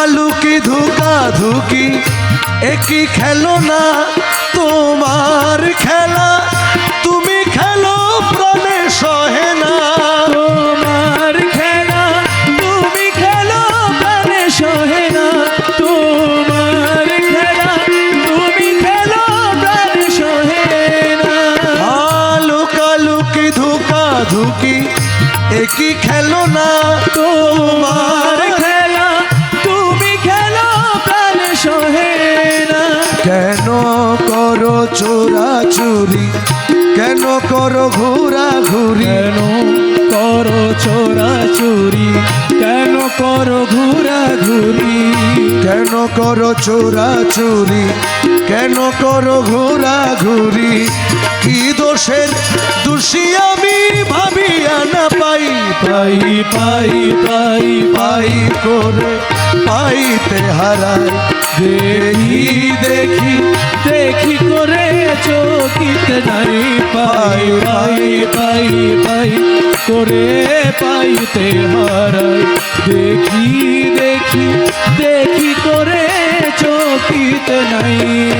লুকালুকি ধুকা ধুকি, একই খেলো না তোমার খেলা। তুমি খেলো, প্রাণে সহে না। তোমার খেলা, তুমি খেলো, প্রাণে সহে না। তোমার খেলা, তুমি খেলো, প্রাণে সহে না। লুকালুকি ধুকা ধুকি, একই খেলো না করো চোরা চুরি? কেন করো ঘোরা ঘুরি? কেন করো চোরা চুরি? কেন করো ঘুরা ঘুরি? কেন করো চোরা চুরি? কেন করো ঘোরা ঘুরি? কি দোষের দোষী আমি ভাবিয়া না পাই। পাই পাই পাই পাই পাই করে পাইতে হারাই দেখি দেখি। করে চকিতে নাই, পাই পাই পাই পাই তোরে পাইতে হারাই। দেখি দেখি দেখি তোরে চকিতে নাই।